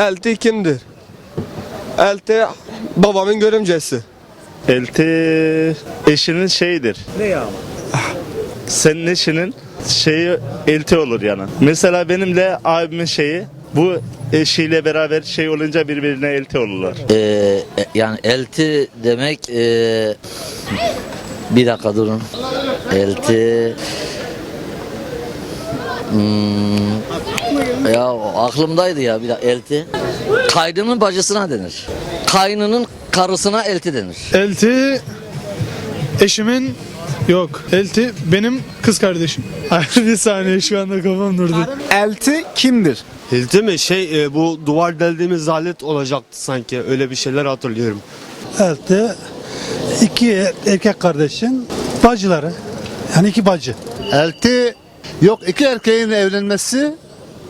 Elti kimdir? Elti babamın görümcesi. Elti eşinin şeyidir. Ne ya ama? Senin eşinin şeyi elti olur yani. Mesela benim de abimin şeyi bu eşiyle beraber şey olunca birbirine elti olurlar. Ee, e, yani elti demek ee, bir dakika durun. Elti Hmm, ya aklımdaydı ya bir dakika elti. Kaynının bacısına denir. Kaynının karısına elti denir. Elti eşimin yok. Elti benim kız kardeşim. Bir saniye şu anda kafam durdu. Elti kimdir? Hilti mi? Şey e, bu duvar deldiğimiz alet olacaktı sanki. Öyle bir şeyler hatırlıyorum. Elti iki erkek kardeşin bacıları. Yani iki bacı. Elti yok iki erkeğin evlenmesi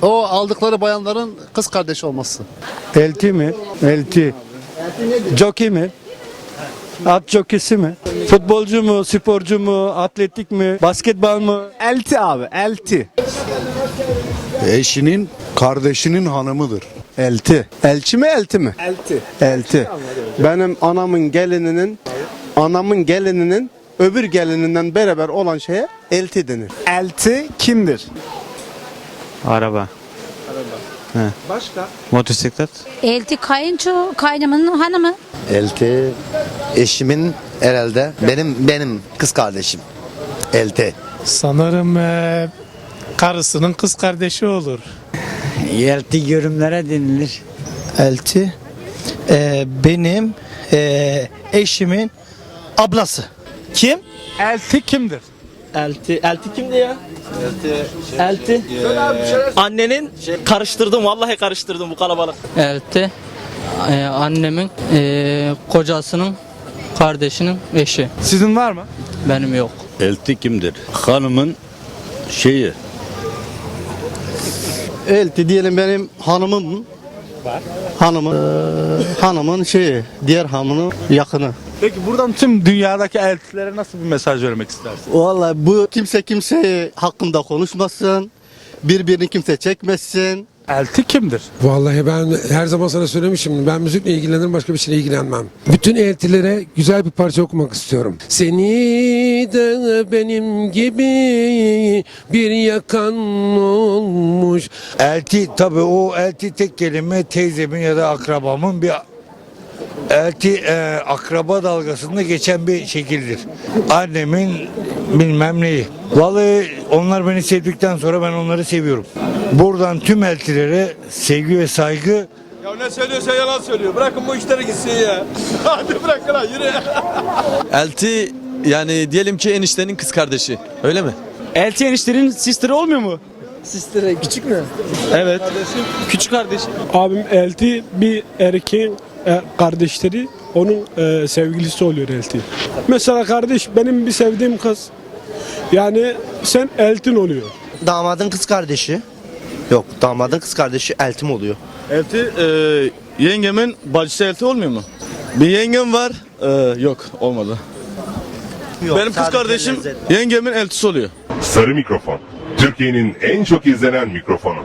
o aldıkları bayanların kız kardeşi olması. Elti mi? Elti. Jockey mi? At jokisi mi? Futbolcu mu? Sporcu mu? Atletik mi? Basketbol mu? Elti abi, elti. Eşinin kardeşinin hanımıdır. Elti. Elçi mi elti mi? Elti. Elti. Benim anamın gelininin anamın gelininin öbür gelininden beraber olan şeye elti denir. Elti kimdir? Araba. Başka? Motosiklet. Elti kayınço, kaynımın hanımı. Elti eşimin herhalde benim benim kız kardeşim. Elti. Sanırım eee, karısının kız kardeşi olur. Yelti görümlere denilir. Elti benim eşimin ablası. Kim? Elti kimdir? Elti, elti kimdi ya? Elti. Elti. Annenin karıştırdım vallahi karıştırdım bu kalabalık. Elti e, annemin e, kocasının kardeşinin eşi. Sizin var mı? Benim yok. Elti kimdir? Hanımın şeyi. Elti diyelim benim hanımım Hanımın hanımın şeyi diğer hanımın yakını. Peki buradan tüm dünyadaki eltilere nasıl bir mesaj vermek istersin? Vallahi bu kimse kimse hakkında konuşmasın. Birbirini kimse çekmesin. Elti kimdir? Vallahi ben her zaman sana söylemişim. Ben müzikle ilgilenirim başka bir şeyle ilgilenmem. Bütün eltilere güzel bir parça okumak istiyorum. Seni de benim gibi bir yakan olmuş. Elti tabii o elti tek kelime teyzemin ya da akrabamın bir elti e, akraba dalgasında geçen bir şekildir. Annemin bilmem neyi. Vallahi onlar beni sevdikten sonra ben onları seviyorum. Buradan tüm eltilere sevgi ve saygı Ya ne söylüyorsa yalan söylüyor. Bırakın bu işlere gitsin ya. Hadi bırakın ha yürü. Elti yani diyelim ki eniştenin kız kardeşi. Öyle mi? Elti enişterin sister'ı olmuyor mu? Sistere küçük mü? Evet. Küçük kardeşi. Abim Elti bir erkeğin e, kardeşleri onun e, sevgilisi oluyor Elti. Mesela kardeş benim bir sevdiğim kız. Yani sen Eltin oluyor. Damadın kız kardeşi. Yok damadın kız kardeşi eltim oluyor. Elti yengemin bacısı elti olmuyor mu? Bir yengem var. yok olmadı. Benim kız kardeşim yengemin eltisi oluyor. Sarı mikrofon. Türkiye'nin en çok izlenen mikrofonu.